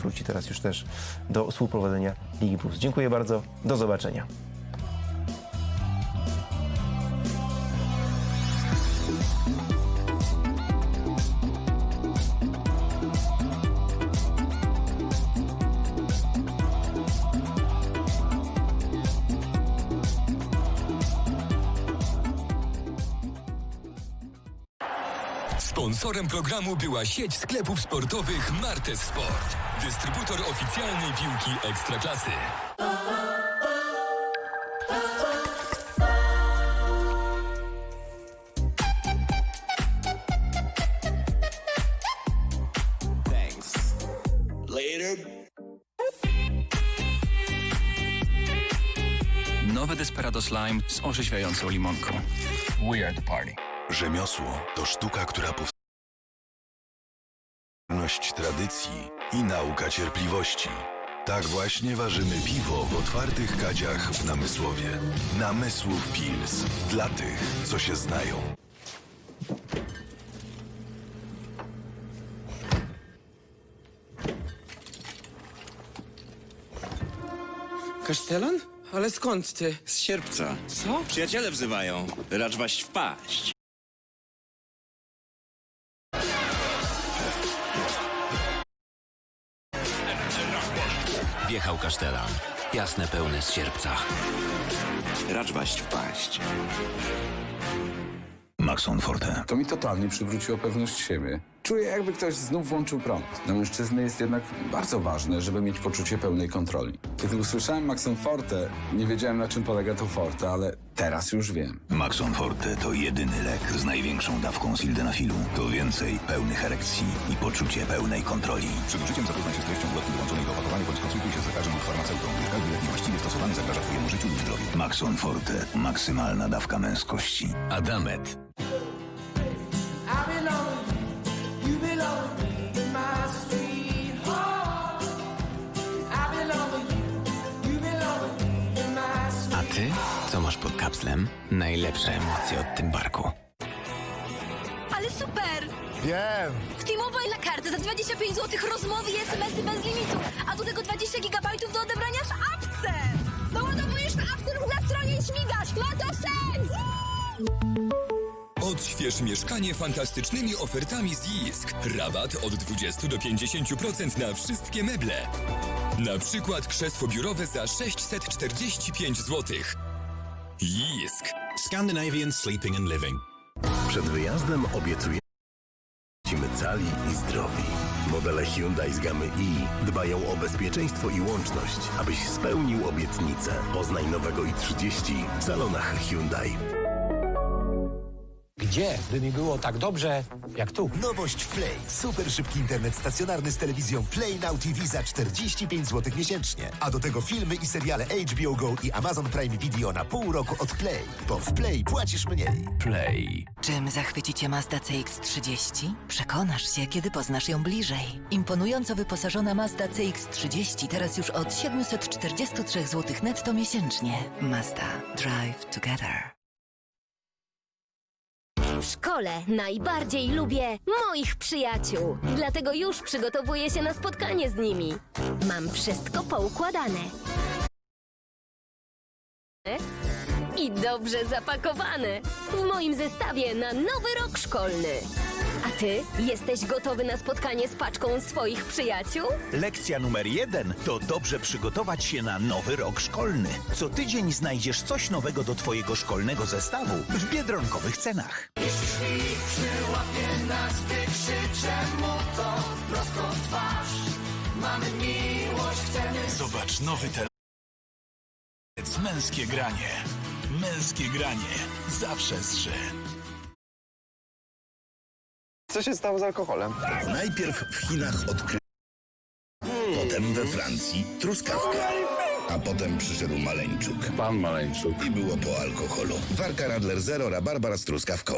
wróci teraz już też do współprowadzenia Ligi Plus. Dziękuję bardzo, do zobaczenia. Sponsorem programu była sieć sklepów sportowych Martes Sport. Dystrybutor oficjalnej piłki Ekstraklasy. Thanks. Later. Nowe Desperados Lime z orzeźwiającą limonką. We are the party. Rzemiosło to sztuka, która powstaje tradycji i nauka cierpliwości. Tak właśnie ważymy piwo w otwartych kadziach w Namysłowie. Namysłów Pils. Dla tych, co się znają. Kasztelan? Ale skąd ty? Z sierpca. Co? Przyjaciele wzywają. Racz waść wpaść. Wjechał kasztelan. Jasne, pełne z sierpca. Racz waść wpaść. Maxon Forte. To mi totalnie przywróciło pewność siebie. Czuję, jakby ktoś znów włączył prąd. Dla mężczyzny jest jednak bardzo ważne, żeby mieć poczucie pełnej kontroli. Kiedy usłyszałem Maxon Forte, nie wiedziałem na czym polega to Forte, ale teraz już wiem. Maxon Forte to jedyny lek z największą dawką sildenafilu. To więcej pełnych erekcji i poczucie pełnej kontroli. Przed użyciem zapoznaj się z treścią ulotki dołączonej do opakowania bądź konsultuj się z lekarzem lub farmaceutą, gdyż każdy lek niewłaściwie stosowany zagraża Twojemu życiu lub zdrowiu. Maxon Forte. Maksymalna dawka męskości. Adamet. Kapslem? Najlepsze emocje od tym barku. Ale super! Wiem! W T-Mobile na kartę za 25 zł rozmowy i SMS-y bez limitu, a do tego 20 GB do odebrania w apce! Doładowujesz na apce lub na stronie i śmigasz! Ma to sens! Odśwież mieszkanie fantastycznymi ofertami z Jisk. Rabat od 20 do 50% na wszystkie meble. Na przykład krzesło biurowe za 645 zł. Jisk. Scandinavian Sleeping and Living. Przed wyjazdem obiecujemy cali i zdrowi. Modele Hyundai z gamy i dbają o bezpieczeństwo i łączność, abyś spełnił obietnicę. Poznaj nowego i30 w salonach Hyundai. Gdzie by mi było tak dobrze jak tu? Nowość w Play. Super szybki internet stacjonarny z telewizją Play Now TV za 45 zł miesięcznie. A do tego filmy i seriale HBO Go i Amazon Prime Video na pół roku od Play. Bo w Play płacisz mniej. Play. Czym zachwyci cię Mazda CX-30? Przekonasz się, kiedy poznasz ją bliżej. Imponująco wyposażona Mazda CX-30 teraz już od 743 zł netto miesięcznie. Mazda. Drive together. W szkole najbardziej lubię moich przyjaciół. Dlatego już przygotowuję się na spotkanie z nimi. Mam wszystko poukładane. I dobrze zapakowane. W moim zestawie na nowy rok szkolny. A ty jesteś gotowy na spotkanie z paczką swoich przyjaciół? Lekcja numer jeden to dobrze przygotować się na nowy rok szkolny. Co tydzień znajdziesz coś nowego do twojego szkolnego zestawu w biedronkowych cenach. Zobacz nowy telefon. Męskie granie. Męskie granie. Zawsze zrzy. Co się stało z alkoholem? Najpierw w Chinach odkryto, potem we Francji truskawkę, a potem przyszedł Maleńczuk. Pan Maleńczuk. I było po alkoholu. Warka Radler Zero, rabarbar z truskawką.